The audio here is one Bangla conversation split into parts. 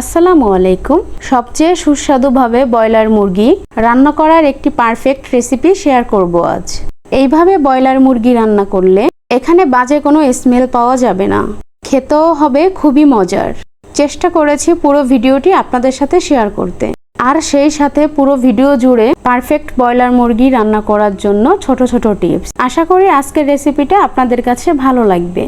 আসসালামু আলাইকুম। সবচেয়ে সুস্বাদুভাবে ব্রয়লার মুরগি রান্না করার একটি পারফেক্ট রেসিপি শেয়ার করব আজ। এইভাবে ব্রয়লার মুরগি রান্না করলে এখানে বাজে কোনো স্মেল পাওয়া যাবে না। খেতেও হবে খুবই মজার। চেষ্টা করেছি পুরো ভিডিওটি আপনাদের সাথে শেয়ার করতে। আর সেই সাথে পুরো ভিডিও জুড়ে পারফেক্ট ব্রয়লার মুরগি রান্না করার জন্য ছোট ছোট টিপস আশা করি আজকের রেসিপিটা আপনাদের কাছে ভালো লাগবে।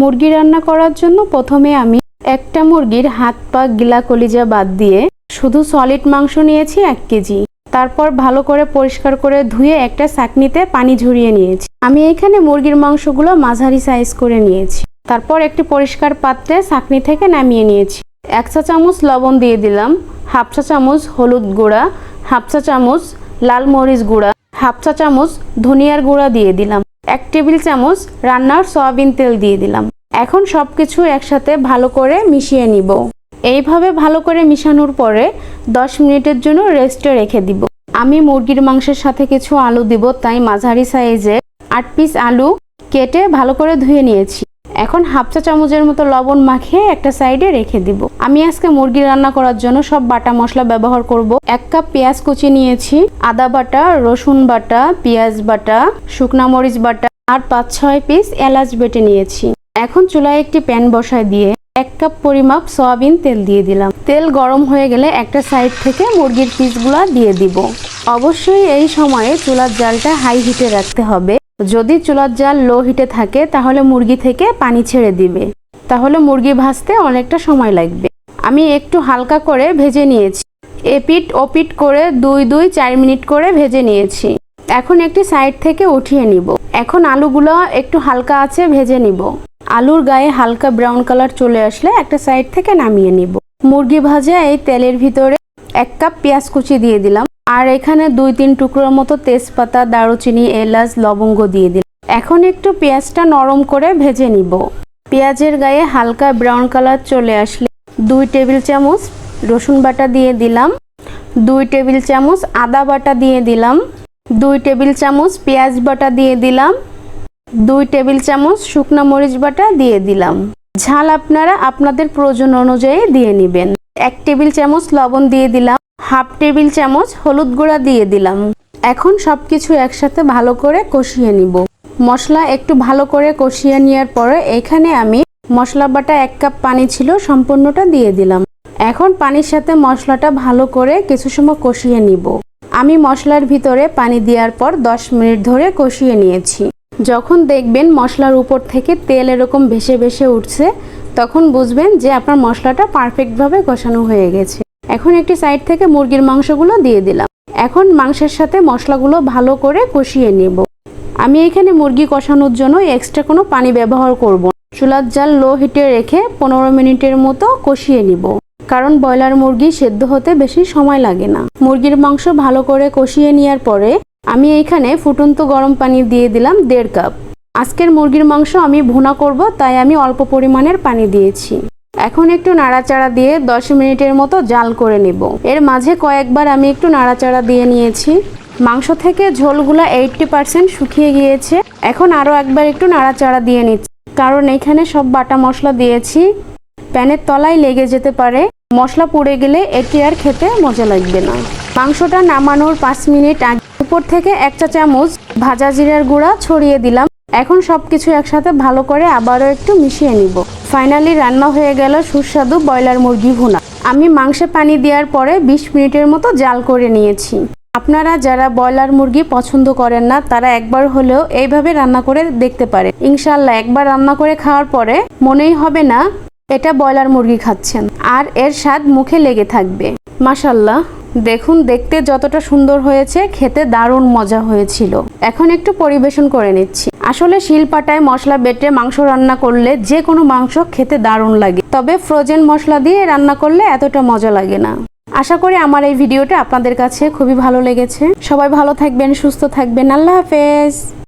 মুরগি রান্না করার জন্য প্রথমে আমি একটা মুরগির হাত পা গিলা কলিজা বাদ দিয়ে শুধু সলিড মাংস নিয়েছি এক কেজি। তারপর ভালো করে পরিষ্কার করে ধুয়ে একটা চাকনিতে পানি ঝরিয়ে নিয়েছি। আমি এখানে মুরগির মাংসগুলো মাঝারি সাইজ করে নিয়েছি। তারপর একটি পরিষ্কার পাত্রে চাকনি থেকে নামিয়ে নিয়েছি। এক চা চামচ লবণ দিয়ে দিলাম, হাফ চা চামচ হলুদ গুঁড়া, হাফ চা চামচ লাল মরিচ গুঁড়া, হাফ চা চামচ ধনিয়ার গুঁড়া দিয়ে দিলাম, এক টেবিল চামচ রান্নার সয়াবিন তেল দিয়ে দিলাম। এখন সব কিছু একসাথে ভালো করে মিশিয়ে নিব। এইভাবে ভালো করে মিশানোর পরে 10 মিনিটের জন্য রেস্টে রেখে দিব। আমি মুরগির মাংসের সাথে কিছু আলু দিব, তাই মাঝারি সাইজে আট পিস আলু কেটে ভালো করে ধুয়ে নিয়েছি। এখন হাফ চা চামচের মতো লবণ মাখিয়ে একটা সাইডে রেখে দিব। আমি আজকে মুরগি রান্না করার জন্য সব বাটা মশলা ব্যবহার করব। এক কাপ পেঁয়াজ কুচি নিয়েছি, আদা বাটা, রসুন বাটা, পেঁয়াজ বাটা, শুকনা মরিচ বাটা, আর পাঁচ ছয় পিস এলাচ বেটে নিয়েছি। এখন চুলায় একটি প্যান বসায় দিয়ে এক কাপ পরিমাপ সয়াবিন তেল দিয়ে দিলাম। তেল গরম হয়ে গেলে একটা সাইড থেকে মুরগির পিসগুলা দিয়ে দিব। অবশ্যই এই সময়ে চুলার জালটা হাই হিটে রাখতে হবে। যদি চুলার জাল লো হিটে থাকে, তাহলে মুরগি থেকে পানি ছেড়ে দিবে। তাহলে মুরগি ভাজতে অনেকটা সময় লাগবে। আমি একটু হালকা করে ভেজে নিয়েছি। এপিট ওপিট করে দুই দুই চার মিনিট করে ভেজে নিয়েছি। এখন একটি সাইড থেকে উঠিয়ে নিব। এখন আলুগুলো একটু হালকা আছে ভেজে নিব। আলুর গায়ে হালকা ব্রাউন কালার চলে আসলে একটা সাইড থেকে নামিয়ে নিব। মুরগি ভাজা এই তেলের ভিতরে এক কাপ পেঁয়াজ কুচি দিয়ে দিলাম। আর এখানে দুই তিন টুকরোর মতো তেজপাতা, দারুচিনি, এলাচ, লবঙ্গ দিয়ে দিলাম। এখন একটু পেঁয়াজটা নরম করে ভেজে নিব। পেঁয়াজের গায়ে হালকা ব্রাউন কালার চলে আসলে দুই টেবিল চামচ রসুন বাটা দিয়ে দিলাম। দুই টেবিল চামচ আদা বাটা দিয়ে দিলাম। দুই টেবিল চামচ পেঁয়াজ বাটা দিয়ে দিলাম। দুই টেবিল চামচ শুকনো মরিচ বাটা দিয়ে দিলাম। ঝাল আপনারা আপনাদের প্রয়োজন অনুযায়ী দিয়ে নেবেন। এক টেবিল চামচ লবণ দিয়ে দিলাম। হাফ টেবিল চামচ হলুদ গুঁড়া দিয়ে দিলাম। এখন সব কিছু একসাথে ভালো করে কষিয়ে নিব। মশলা একটু ভালো করে কষিয়ে নেওয়ার পরে এখানে আমি মশলা বাটা এক কাপ পানি ছিল সম্পূর্ণটা দিয়ে দিলাম। এখন পানির সাথে মশলাটা ভালো করে কিছু সময় কষিয়ে নিব। আমি মশলার ভিতরে পানি দেওয়ার পর 10 মিনিট ধরে কষিয়ে নিয়েছি। যখন দেখবেন মশলার উপর থেকে তেল এরকম ভেসে ভেসে উঠছে, তখন বুঝবেন যে আপনার মশলাটা পারফেক্টভাবে কষানো হয়ে গেছে। এখন একটি সাইড থেকে মুরগির মাংসগুলো দিয়ে দিলাম। এখন মাংসের সাথে মশলাগুলো ভালো করে কষিয়ে নেব। আমি এখানে মুরগি কষানোর জন্য এক্সট্রা কোনো পানি ব্যবহার করব চুলার জাল লো হিটে রেখে পনেরো মিনিটের মতো কষিয়ে নিব। কারণ ব্রয়লার মুরগি সেদ্ধ হতে বেশি সময় লাগে না। মুরগির মাংস ভালো করে কষিয়ে নেওয়ার পরে আমি এইখানে ফুটন্ত গরম পানি দিয়ে দিলাম দেড় কাপ। আজকের মুরগির মাংস আমি ভুনা করব, তাই আমি অল্প পরিমাণের পানি দিয়েছি। এখন একটু নাড়াচাড়া দিয়ে 10 মিনিটের মতো জাল করে নেব। এর মাঝে কয়েকবার আমি একটু নাড়াচাড়া দিয়ে নিয়েছি। মাংস থেকে ঝোলগুলা এইটটি পার্সেন্ট শুকিয়ে গিয়েছে। এখন আরও একবার একটু নাড়াচাড়া দিয়ে নিচ্ছি। কারণ এখানে সব বাটা মশলা দিয়েছি। প্যানের তলায় লেগে যেতে পারে। মশলা পুড়ে গেলে এটি আর খেতে মজা লাগবে না। মাংসটা নামানোর পাঁচ মিনিট আগে উপর থেকে এক চা চামচ ভাজা জিরার গুঁড়া ছড়িয়ে দিলাম। এখন সব কিছু একসাথে ভালো করে আবারও একটু মিশিয়ে নিব। ফাইনালি রান্না হয়ে গেল সুস্বাদু ব্রয়লার মুরগি ভুনা। আমি মাংসে পানি দেওয়ার পরে 20 মিনিটের মতো জাল করে নিয়েছি। আপনারা যারা ব্রয়লার মুরগি পছন্দ করেন না, তারা একবার হলেও এইভাবে রান্না করে দেখতে পারে ইনশাল্লাহ একবার রান্না করে খাওয়ার পরে মনেই হবে না, এটা ব্রয়লার মুরগি খাচ্ছেন। আর এর স্বাদ মুখে লেগে থাকবে। মাশাল্লাহ দেখুন, দেখতে যতটা সুন্দর হয়েছে, খেতে দারুণ মজা হয়েছিল। এখন একটু পরিবেশন করে নিচ্ছি। আসলে শিলপাটায় মশলা বেটে মাংস রান্না করলে যে কোনো মাংস খেতে দারুণ লাগে। তবে ফ্রোজেন মশলা দিয়ে রান্না করলে এতটা মজা লাগে না। আশা করি আমার এই ভিডিওটা আপনাদের কাছে খুবই ভালো লেগেছে। সবাই ভালো থাকবেন, সুস্থ থাকবেন। আল্লাহ হাফেজ।